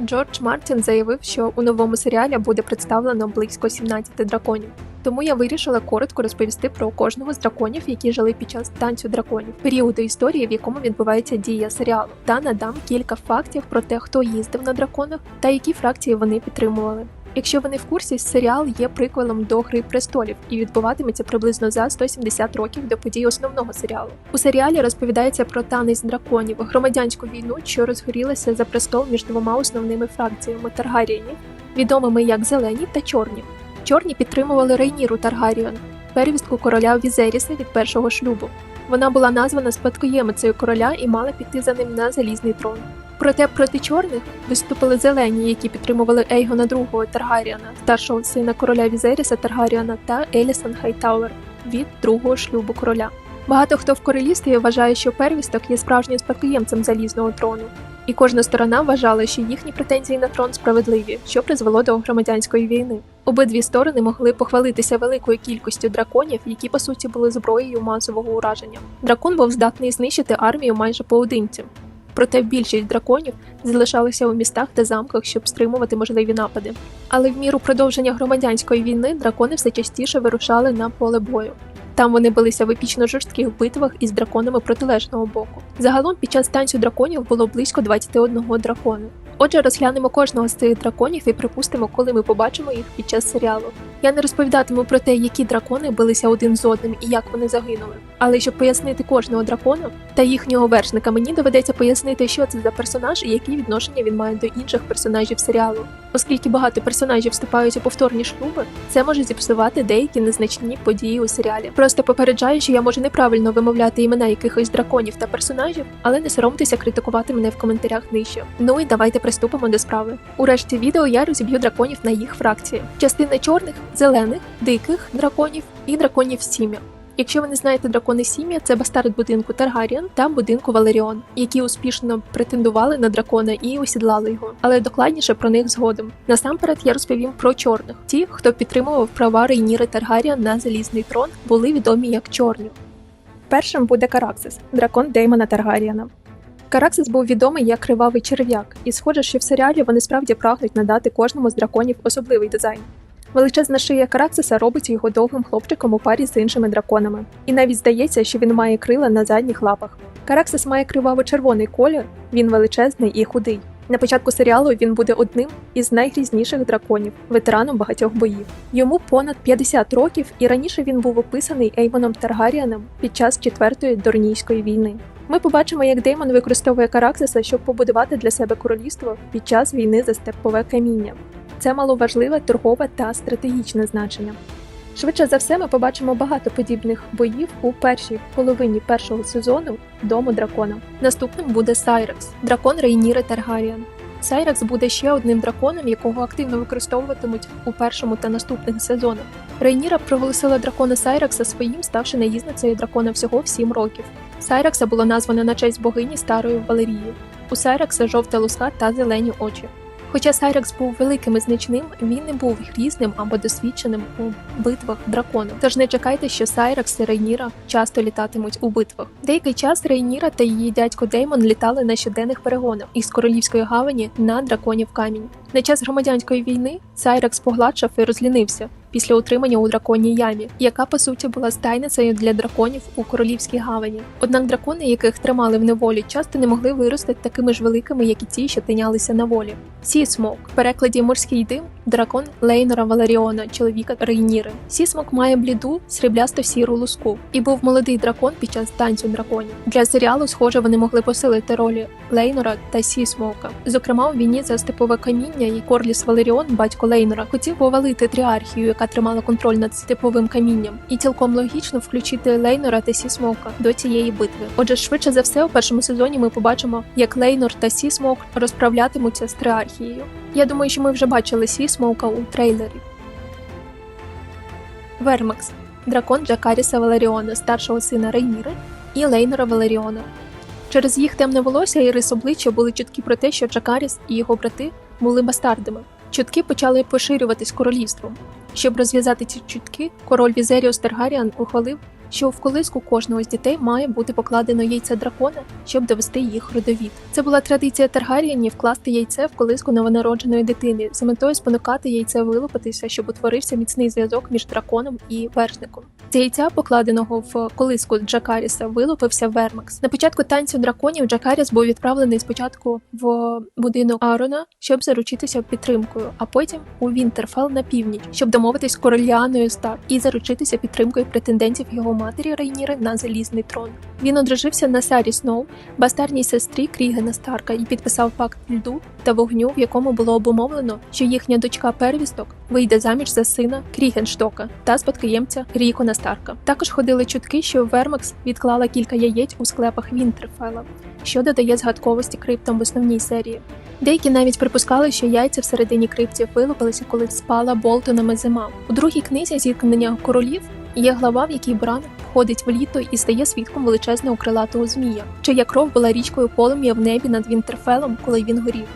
Джордж Мартін заявив, що у новому серіалі буде представлено близько 17 драконів. Тому я вирішила коротко розповісти про кожного з драконів, які жили під час танцю драконів, періоду історії, в якому відбувається дія серіалу, та надам кілька фактів про те, хто їздив на драконах та які фракції вони підтримували. Якщо ви не в курсі, серіал є приквелом до Гри престолів і відбуватиметься приблизно за 170 років до подій основного серіалу. У серіалі розповідається про танець драконів, громадянську війну, що розгорілася за престол між двома основними фракціями Таргарієнів, відомими як зелені та чорні. Чорні підтримували Рейніру Таргаріон, первістку короля Візеріса від першого шлюбу. Вона була названа спадкоємицею короля і мала піти за ним на залізний трон. Проте проти чорних виступили зелені, які підтримували Ейгона II Таргаріана, старшого сина короля Візеріса Таргаріана та Елісан Хайтауер від другого шлюбу короля. Багато хто в королівстві вважає, що первісток є справжнім спадкоємцем залізного трону, і кожна сторона вважала, що їхні претензії на трон справедливі, що призвело до громадянської війни. Обидві сторони могли похвалитися великою кількістю драконів, які по суті були зброєю масового ураження. Дракон був здатний знищити армію майже поодинці. Проте більшість драконів залишалися у містах та замках, щоб стримувати можливі напади. Але в міру продовження громадянської війни дракони все частіше вирушали на поле бою. Там вони билися в епічно жорстких битвах із драконами протилежного боку. Загалом під час танцю драконів було близько 21 дракона. Отже, розглянемо кожного з цих драконів і припустимо, коли ми побачимо їх під час серіалу. Я не розповідатиму про те, які дракони билися один з одним і як вони загинули. Але щоб пояснити кожного дракона та їхнього вершника, мені доведеться пояснити, що це за персонаж і які відношення він має до інших персонажів серіалу. Оскільки багато персонажів вступають у повторні шлюби, це може зіпсувати деякі незначні події у серіалі. Просто попереджаю, що я можу неправильно вимовляти імена якихось драконів та персонажів, але не соромтеся критикувати мене в коментарях нижче. Ну і давайте приступимо до справи. У решті відео я розіб'ю драконів на їх фракції: частина чорних, зелених, диких драконів і драконів сім'я. Якщо ви не знаєте дракони сім'я, це бастард будинку Таргаріан та будинку Валеріон, які успішно претендували на дракона і осідлали його. Але докладніше про них згодом. Насамперед я розповім про чорних. Ті, хто підтримував права Рейніри Таргаріан на залізний трон, були відомі як чорні. Першим буде Караксис, дракон Деймона Таргаріана. Караксис був відомий як кривавий черв'як, і схоже, що в серіалі вони справді прагнуть надати кожному з драконів особливий дизайн. Величезна шия Караксиса робить його довгим хлопчиком у парі з іншими драконами, і навіть здається, що він має крила на задніх лапах. Караксис має криваво-червоний колір, він величезний і худий. На початку серіалу він буде одним із найгрізніших драконів, ветераном багатьох боїв. Йому понад 50 років, і раніше він був описаний Еймоном Таргаріаном під час четвертої Дорнійської війни. Ми побачимо, як Деймон використовує Караксиса, щоб побудувати для себе королівство під час війни за степове каміння. Це мало важливе торгове та стратегічне значення. Швидше за все, ми побачимо багато подібних боїв у першій половині першого сезону Дому дракона. Наступним буде Сайрекс, дракон Рейніри Таргаріан. Сайрекс буде ще одним драконом, якого активно використовуватимуть у першому та наступних сезонах. Рейніра проголосила дракона Сайрекса своїм, ставши наїзницею дракона всього в 7 років. Сайрекса було названо на честь богині старої Валерії. У Сайрекса жовта луска та зелені очі. Хоча Сайрекс був великим і значним, він не був грізним або досвідченим у битвах драконом. Тож не чекайте, що Сайрекс і Рейніра часто літатимуть у битвах. Деякий час Рейніра та її дядько Деймон літали на щоденних перегонах із королівської гавані на драконів камінь. На час громадянської війни Сайрекс погладшав і розлінився після утримання у драконій ямі, яка по суті була стайницею для драконів у королівській гавані. Однак дракони, яких тримали в неволі, часто не могли вирости такими ж великими, як і ті, що тинялися на волі. Сі смок в перекладі морський дим дракон Лейнора Валеріона, чоловіка Рейніри. Сісмок має бліду сріблясто сіру луску і був молодий дракон під час танцю драконів. Для серіалу, схоже, вони могли посилити ролі Лейнора та Сісмока. Зокрема, у війні за степове каміння і Корліс Валеріон, батько Лейнора, хотів повалити тріархію, яка тримала контроль над степовим камінням, і цілком логічно включити Лейнора та Сісмока до цієї битви. Отже, швидше за все, у першому сезоні ми побачимо, як Лейнор та Сісмок розправлятимуться з тріархією. Я думаю, що ми вже бачили Сісмока у трейлері. Вермакс дракон Джакаріса Валеріона, старшого сина Рейніри, і Лейнора Валеріона. Через їх темне волосся і рис обличчя були чутки про те, що Джакаріс і його брати були бастардами. Чутки почали поширюватись королівством. Щоб розв'язати ці чутки, король Візеріус Таргаріан ухвалив, що в колиску кожного з дітей має бути покладено яйце дракона, щоб довести їх родовід. Це була традиція Таргарієнів вкласти яйце в колиску новонародженої дитини з метою спонукати яйце вилупитися, щоб утворився міцний зв'язок між драконом і вершником. З яйця, покладеного в колиску Джакаріса, вилупився Вермакс. На початку танцю драконів Джакаріс був відправлений спочатку в будинок Арона, щоб заручитися підтримкою, а потім у Вінтерфелл на північ, щоб домовитись з короліаною Стар і заручитися підтримкою претендентів його матері Рейніри на залізний трон. Він одружився на Сарі Сноу, бастарній сестрі Крігена Старка, і підписав пакт льду та вогню, в якому було обумовлено, що їхня дочка первісток вийде заміж за сина Крігенштока та спадкоємця Рікона Старка. Також ходили чутки, що Вермакс відклала кілька яєць у склепах Вінтерфела, що додає згадковості криптам в основній серії. Деякі навіть припускали, що яйця всередині криптів вилупилися, коли спала Болтонами зима. У другій книзі зіткнення королів є глава, в якій Бран входить в літо і стає свідком величезного крилатого змія, чия кров була річкою полум'я в небі над Вінтерфелом, коли він горів.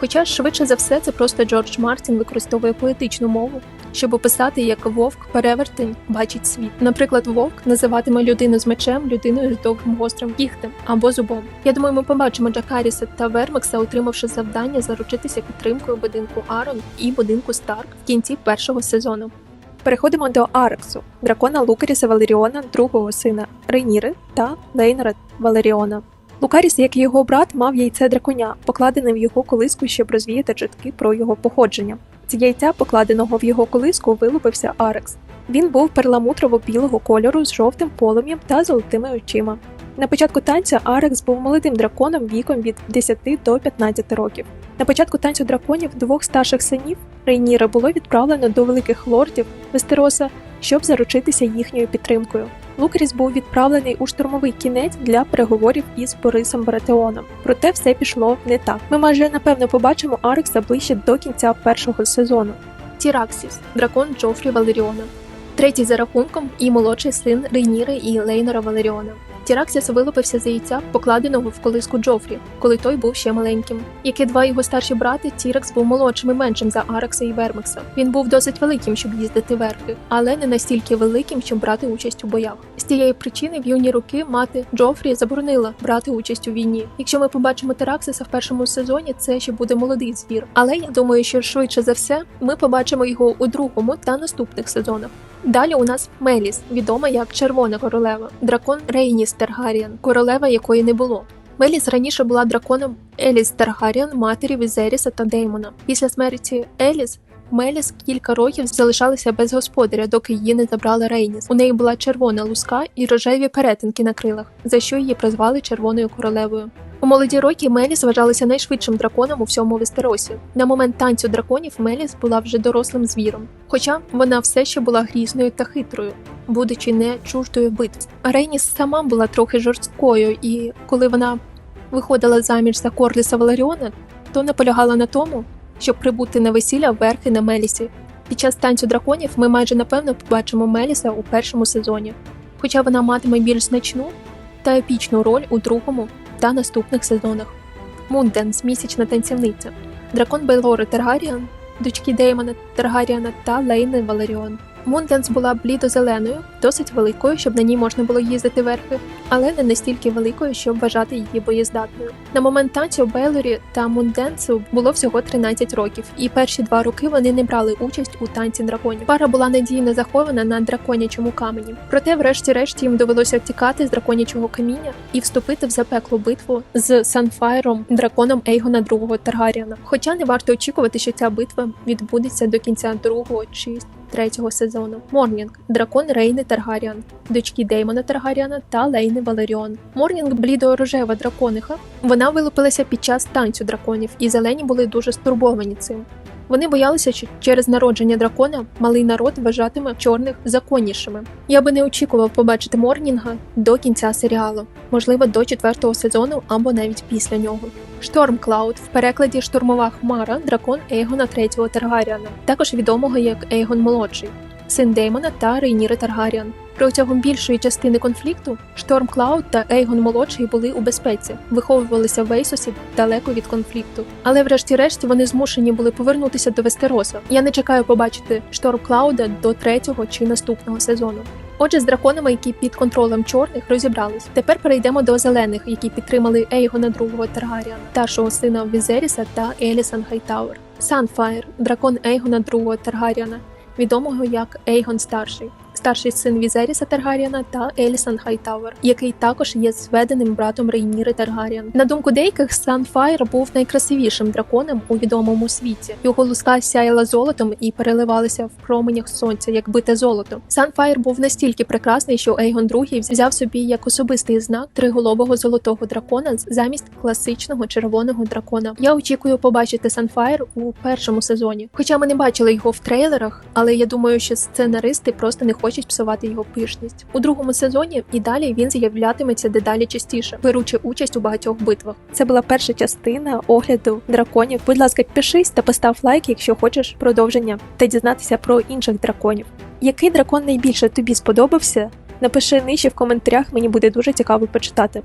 Хоча швидше за все це просто Джордж Мартін використовує поетичну мову, щоб описати, як вовк перевертень бачить світ. Наприклад, вовк називатиме людину з мечем людиною з довгим гострим кігтем або зубом. Я думаю, ми побачимо Джакаріса та Вермакса, отримавши завдання заручитися підтримкою будинку Арон і будинку Старк в кінці першого сезону. Переходимо до Арексу, дракона Лукаріса Валеріона, другого сина Рейніри та Лейнера Валеріона. Лукаріс, як і його брат, мав яйце драконя, покладене в його колиску, щоб розвіяти чутки про його походження. З яйця, покладеного в його колиску, вилупився Арекс. Він був перламутрово-білого кольору з жовтим полум'ям та золотими очима. На початку танця Арекс був молодим драконом віком від 10 до 15 років. На початку танцю драконів двох старших синів Рейніра було відправлено до великих лордів Вестероса, щоб заручитися їхньою підтримкою. Лукаріс був відправлений у штурмовий кінець для переговорів із Борисом Баратеоном. Проте все пішло не так. Ми майже напевно побачимо Арекса ближче до кінця першого сезону. Тіраксіс дракон Джофрі Валеріона, третій за рахунком і молодший син Рейніри і Лейнора Валеріона. Тіраксіс вилупився за яйця, покладеного в колиску Джофрі, коли той був ще маленьким. Як і два його старші брати, Тіракс був молодшим і меншим за Аракса і Вермакса. Він був досить великим, щоб їздити верхи, але не настільки великим, щоб брати участь у боях. З цієї причини в юні роки мати Джофрі заборонила брати участь у війні. Якщо ми побачимо Тераксиса в першому сезоні, це ще буде молодий звір. Але я думаю, що швидше за все ми побачимо його у другому та наступних сезонах. Далі у нас Меліс, відома як Червона королева, дракон Рейніс Таргаріан, королева якої не було. Меліс раніше була драконом Еліс Таргаріан, матері Візеріса та Деймона. Після смерті Еліс Меліс кілька років залишалася без господаря, доки її не забрала Рейніс. У неї була червона луска і рожеві перетинки на крилах, за що її прозвали Червоною королевою. У молоді роки Меліс вважалася найшвидшим драконом у всьому Вестеросі. На момент танцю драконів Меліс була вже дорослим звіром, хоча вона все ще була грізною та хитрою, будучи не чуждою битв. Рейніс сама була трохи жорсткою, і коли вона виходила заміж за Корліса Валеріона, то наполягала на тому, щоб прибути на весілля верхи на Мелісі. Під час танцю драконів ми майже напевно побачимо Меліса у першому сезоні, хоча вона матиме більш значну та епічну роль у другому та наступних сезонах. Мунденс місячна танцівниця, дракон Бейлори Таргаріан, дочки Деймона Таргаріана та Лейни Валеріон. Мунденс була блідо-зеленою, досить великою, щоб на ній можна було їздити верхи, але не настільки великою, щоб вважати її боєздатною. На момент танцю Бейлорі та Мунденсу було всього 13 років, і перші два роки вони не брали участь у танці драконів. Пара була надійно захована на драконячому камені. Проте, врешті-решт, їм довелося втікати з драконячого каміння і вступити в запеклу битву з Санфайром, драконом Ейгона II Таргаріана. Хоча не варто очікувати, що ця битва відбудеться до кінця другого чи третього сезону. Морнінг дракон Рейни Таргаріан, дочки Деймона Таргаріана та Лейни Валеріон. Морнінг блідо-рожева дракониха. Вона вилупилася під час танцю драконів, і зелені були дуже стурбовані цим. Вони боялися, що через народження дракона малий народ вважатиме чорних законнішими. Я би не очікував побачити Морнінга до кінця серіалу, можливо, до четвертого сезону або навіть після нього. Шторм Клауд в перекладі штурмова хмара дракон Ейгона III Таргаріана, також відомого як Ейгон Молодший, син Деймона та Рейніри Таргаріан. Протягом більшої частини конфлікту Шторм Клауд та Ейгон Молодший були у безпеці, виховувалися в Вейсосі далеко від конфлікту. Але врешті-решт вони змушені були повернутися до Вестероса. Я не чекаю побачити Шторм Клауда до третього чи наступного сезону. Отже, з драконами, які під контролем чорних, розібрались. Тепер перейдемо до зелених, які підтримали Ейгона другого Таргаріана, старшого сина Візеріса та Елісан Хайтауер. Санфаєр, дракон Ейгона другого Таргаріана, відомого як Ейгон Старший. Старший син Візеріса Таргаріана та Елісан Хайтауер, який також є зведеним братом Рейніри Таргаріан. На думку деяких, Санфайр був найкрасивішим драконом у відомому світі. Його луска сяяла золотом і переливалася в променях сонця, як бите золото. Санфайр був настільки прекрасний, що Ейгон II взяв собі як особистий знак триголового золотого дракона замість класичного червоного дракона. Я очікую побачити Санфайр у першому сезоні. Хоча ми не бачили його в трейлерах, але я думаю, що сценаристи просто не хочуть псувати його пишність. У другому сезоні і далі він з'являтиметься дедалі частіше, беручи участь у багатьох битвах. Це була перша частина огляду драконів. Будь ласка, підпишись та постав лайк, якщо хочеш продовження та дізнатися про інших драконів. Який дракон найбільше тобі сподобався? Напиши нижче в коментарях, мені буде дуже цікаво почитати.